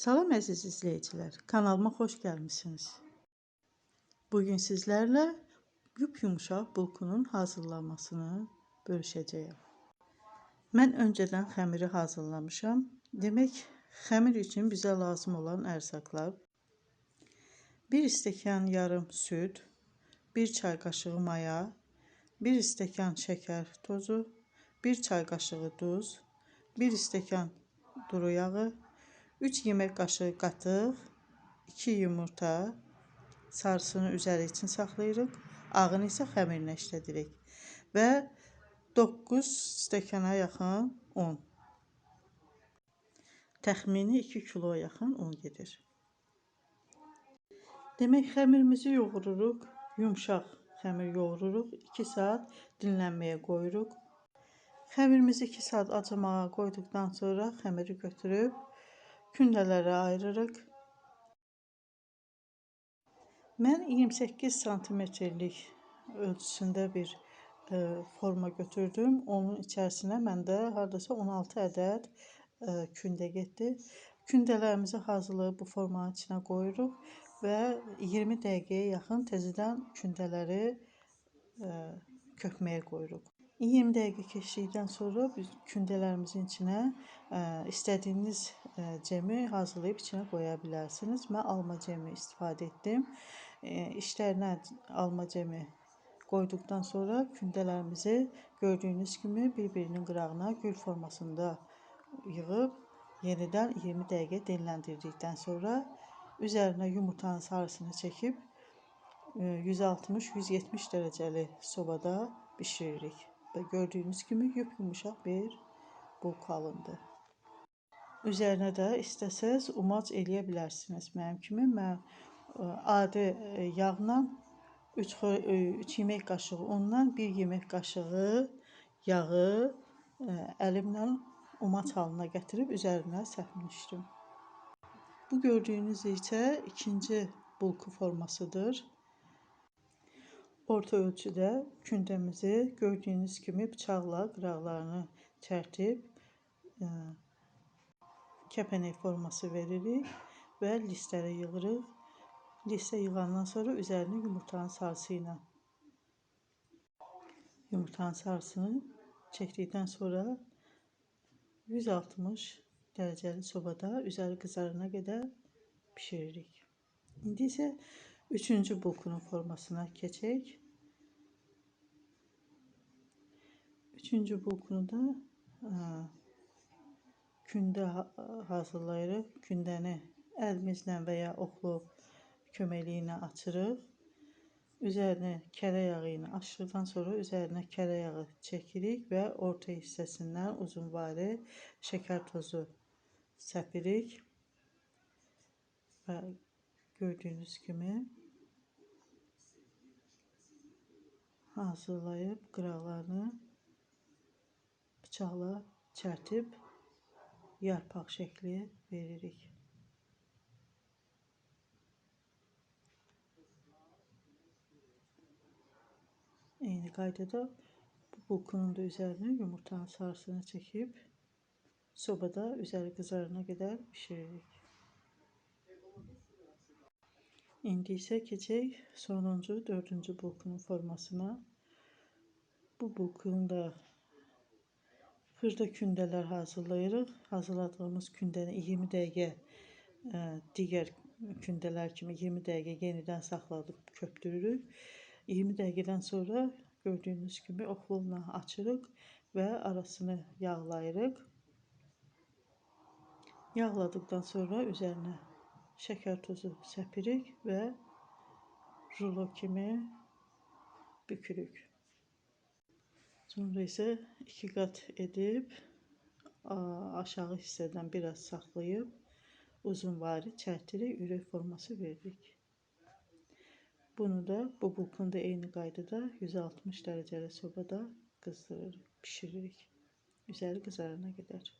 Salam əziz izləyicilər, kanalıma xoş gəlmisiniz. Bugün sizlərlə yumuşaq bulkunun hazırlanmasını bölüşəcəyəm. Mən öncədən xəmiri hazırlamışam. Demək, xəmir üçün bizə lazım olan ərzaqlar 1 stəkan yarım süd, 1 çay qaşığı maya, 1 stəkan şəkər tozu, 1 çay qaşığı duz, 1 stəkan duru yağı, 3 yemək qaşığı qatıq, 2 yumurta, sarısını üzəri üçün saxlayırıq, ağını isə xəmirinə işlədirik və 9 stəkana yaxın un. Təxmini 2 kiloya yaxın un gedir. Demək, xəmirimizi yoğururuq, yumşaq xəmir yoğururuq, 2 saat dinlənməyə qoyuruq. Xəmirimizi 2 saat acımağa qoyduqdan sonra xəmiri götürüb kündələrə ayırırıq. Mən 28 santimetrlik ölçüsündə bir e, forma götürdüm. Onun içərisinə məndə hardasa 16 ədəd e, kündə getdi. Kündələrimizi hazırlayıb bu formanın içinə qoyuruq və 20 dəqiqəyə yaxın təzədən kündələri e, kökməyə qoyuruq. 20 dəqiqə keçdikdən sonra biz kündələrimizin içinə ə, istədiyiniz ə, cemi hazırlayıb içinə qoya bilərsiniz. Mən alma cemi istifadə etdim. E, İşlərinə alma cemi qoyduqdan sonra kündələrimizi gördüyünüz kimi bir-birinin qırağına gül formasında yığıb yenidən 20 dəqiqə dinləndirdikdən sonra üzərinə yumurtanın sarısını çəkib 160-170 dərəcəli sobada bişiririk. Və gördüyünüz kimi yumuşaq bir bulk alındı. Üzərinə də istəsəz umac eləyə bilərsiniz. Mənim kimi mən e, adi e, yağla 3 3 yemək qaşığı undan 1 yemək qaşığı yağı e, əlimlə umac halına gətirib üzərinə səpmişdim. Bu gördüyünüz isə ikinci bulku formasıdır. Orta ölçüdə kündəmizi gördüyünüz kimi bıçaqla qıraqlarını çərtib ə, e, kəpənək forması veririk və listlərə yığırıq. Listə yığandan sonra üzərini yumurtanın sarısı ilə yumurtanın sarısını çəkdikdən sonra 160 dərəcəli sobada üzəri qızarana qədər bişiririk. İndi isə üçüncü bulkunun formasına keçək. Üçüncü bulkunu da ə, kündə hazırlayırıq. Kündəni əlimizlə və ya oxlu köməkliyi ilə açırıq. Üzərini kərə yağı ilə açdıqdan sonra üzərinə kərə yağı çəkirik və orta hissəsindən uzunvari şəkər tozu səpirik. Və gördüyünüz kimi hazırlayıb qıraqlarını bıçaqla çərtib yarpaq şəkli veririk. Eyni qaydada bu bulkunun da üzərinə yumurtanın sarısını çəkib sobada üzəri qızarana qədər bişiririk. İndi isə keçək sonuncu, dördüncü bulkunun formasına. Bu bulkunun da Fırda kündələr hazırlayırıq. Hazırladığımız kündəni 20 dəqiqə ə, e, digər kündələr kimi 20 dəqiqə yenidən saxladıb köpdürürük. 20 dəqiqədən sonra gördüyünüz kimi oxluqla açırıq və arasını yağlayırıq. Yağladıktan sonra üzərinə şəkər tozu səpirik və rulo kimi bükürük. Sonra isə iki qat edib aşağı hissədən biraz saxlayıb uzunvari çərtirik, ürək forması veririk. Bunu da bu bulkunu da eyni qaydada 160 dərəcəli sobada qızdırırıq, bişiririk. Üzəri qızarana qədər.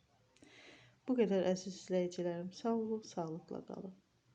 Bu qədər əziz izləyicilərim, sağ olun, sağlıqla qalın.